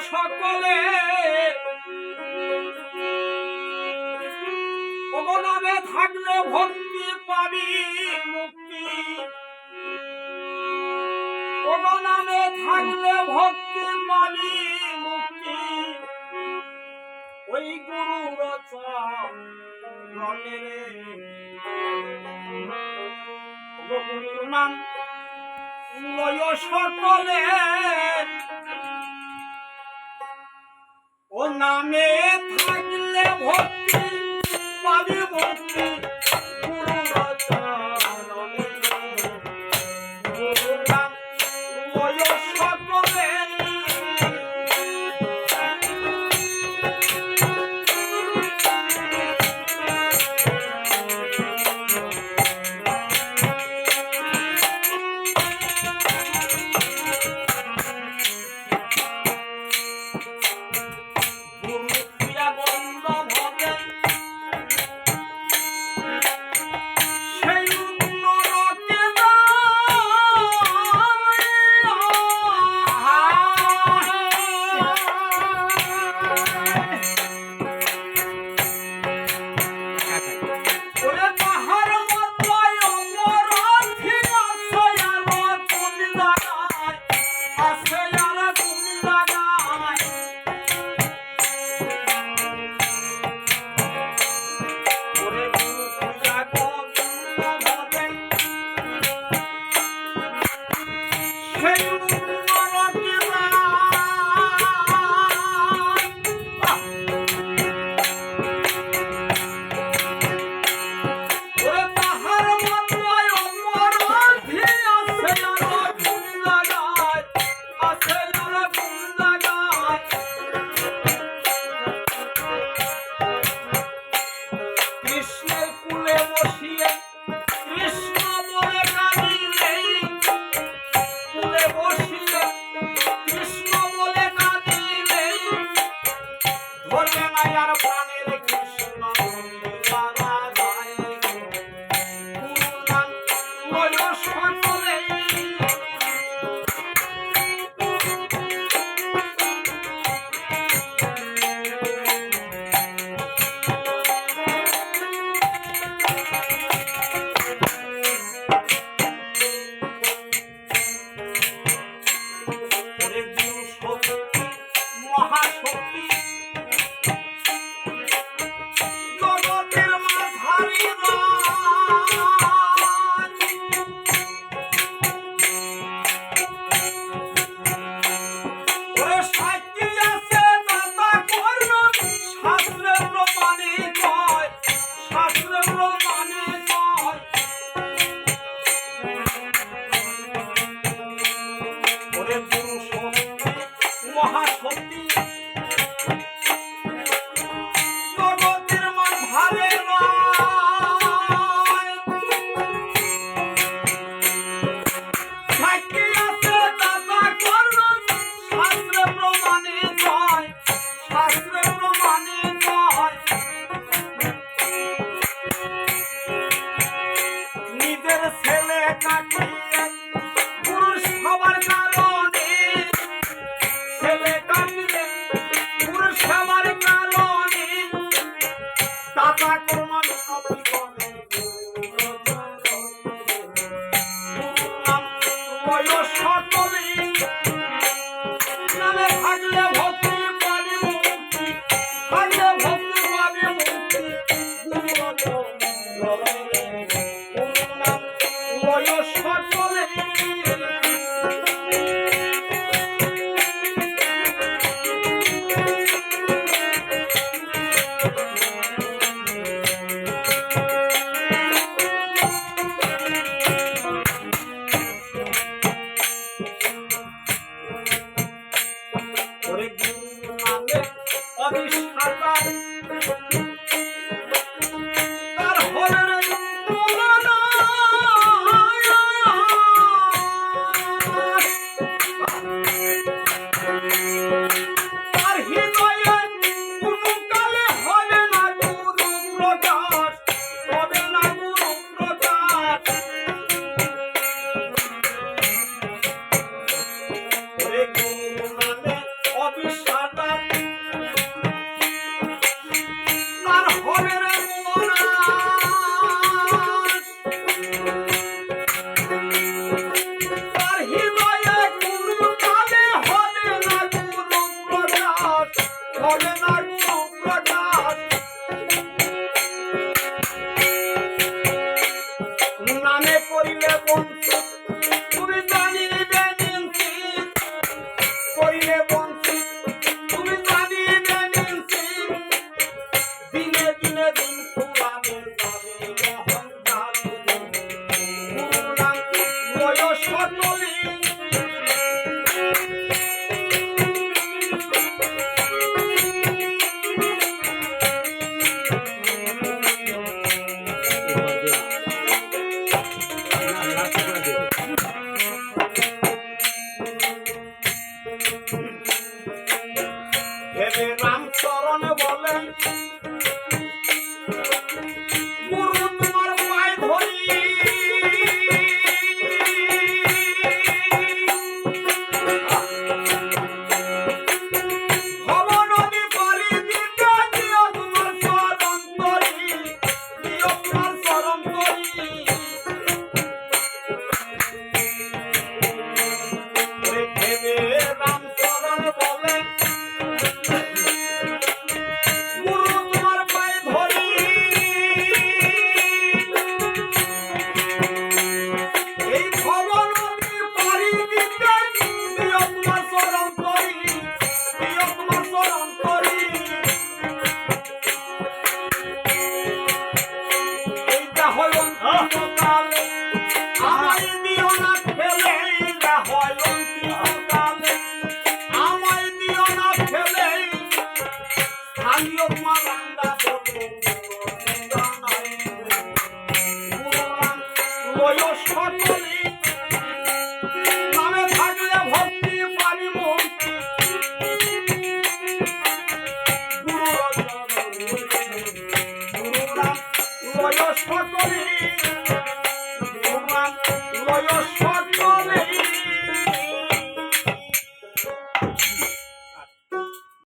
সকলে। নামে থাকলে ভক্তি পাবি, মুক্তি। নামে থাকলে ভক্তি পাবি, মুক্তি। ওই গুরু রচনের নাম সকলে। ও নামে থাকলে ভক্তি পাবে ভক্তি। ప్రాణి Oh, no, no, no. 啊。